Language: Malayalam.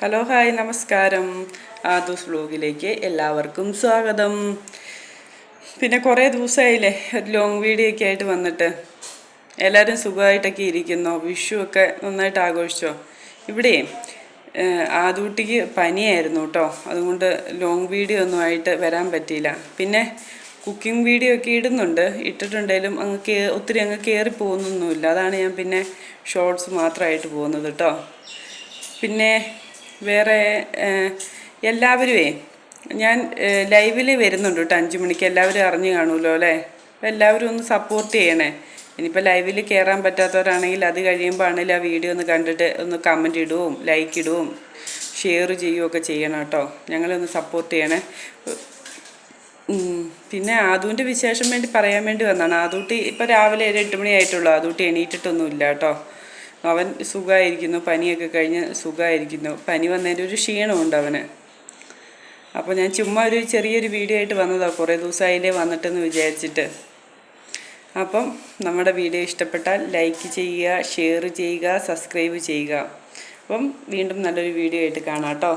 ഹലോ ഹായ് നമസ്കാരം. ആദൂസ് വ്ലോഗിലേക്ക് എല്ലാവർക്കും സ്വാഗതം. പിന്നെ കുറേ ദിവസമായില്ലേ ഒരു ലോങ് വീഡിയോ ഒക്കെ ആയിട്ട് വന്നിട്ട്. എല്ലാവരും സുഖമായിട്ടൊക്കെ ഇരിക്കുന്നോ? വിഷു ഒക്കെ നന്നായിട്ട് ആഘോഷിച്ചോ? ഇവിടെ ആദൂട്ടിക്ക് പനിയായിരുന്നു കേട്ടോ. അതുകൊണ്ട് ലോങ് വീഡിയോ ഒന്നും ആയിട്ട് വരാൻ പറ്റിയില്ല. പിന്നെ കുക്കിംഗ് വീഡിയോ ഒക്കെ ഇടുന്നുണ്ട്. ഇട്ടിട്ടുണ്ടെങ്കിലും അങ്ങ് കേ ഒത്തിരി അങ്ങ് കയറി പോകുന്നൊന്നുമില്ല. അതാണ് ഞാൻ പിന്നെ ഷോർട്സ് മാത്രമായിട്ട് പോകുന്നത് കേട്ടോ പിന്നെ വേറെ എല്ലാവരുമേ ഞാൻ ലൈവിൽ വരുന്നുണ്ട് കേട്ടോ അഞ്ച് മണിക്ക് എല്ലാവരും അറിഞ്ഞു കാണുമല്ലോ അല്ലേ? അപ്പോൾ എല്ലാവരും ഒന്ന് സപ്പോർട്ട് ചെയ്യണേ. ഇനിയിപ്പോൾ ലൈവിൽ കയറാൻ പറ്റാത്തവരാണെങ്കിൽ അത് കഴിയുമ്പോൾ ആണെങ്കിൽ ആ വീഡിയോ ഒന്ന് കണ്ടിട്ട് ഒന്ന് കമന്റ് ഇടുകയും ലൈക്ക് ഇടുകയും ഷെയർ ചെയ്യുകയൊക്കെ ചെയ്യണം കേട്ടോ ഞങ്ങളെ ഒന്ന് സപ്പോർട്ട് ചെയ്യണേ. പിന്നെ ആദൂന്റെ വിശേഷം വേണ്ടി പറയാൻ വേണ്ടി വന്നതാണ് ആദൂട്ടി ഇപ്പോൾ രാവിലെ ഒരു എട്ട് മണിയായിട്ടുള്ളൂ ആദൂട്ടി എണീറ്റിട്ടൊന്നും ഇല്ല കേട്ടോ. അവൻ സുഖമായിരിക്കുന്നു പനിയൊക്കെ കഴിഞ്ഞ് സുഖമായിരിക്കുന്നു പനി വന്നതിന്റെ ഒരു ക്ഷീണമുണ്ട് അവന്. അപ്പോൾ ഞാൻ ചുമ്മാ ഒരു ചെറിയൊരു വീഡിയോ ആയിട്ട് വന്നതാണ് കുറേ ദിവസമായില്ലേ വന്നിട്ടെന്ന് വിചാരിച്ചിട്ട്. അപ്പം നമ്മുടെ വീഡിയോ ഇഷ്ടപ്പെട്ടാൽ ലൈക്ക് ചെയ്യുക ഷെയർ ചെയ്യുക സബ്സ്ക്രൈബ് ചെയ്യുക. അപ്പം വീണ്ടും നല്ലൊരു വീഡിയോ ആയിട്ട് കാണാം കേട്ടോ.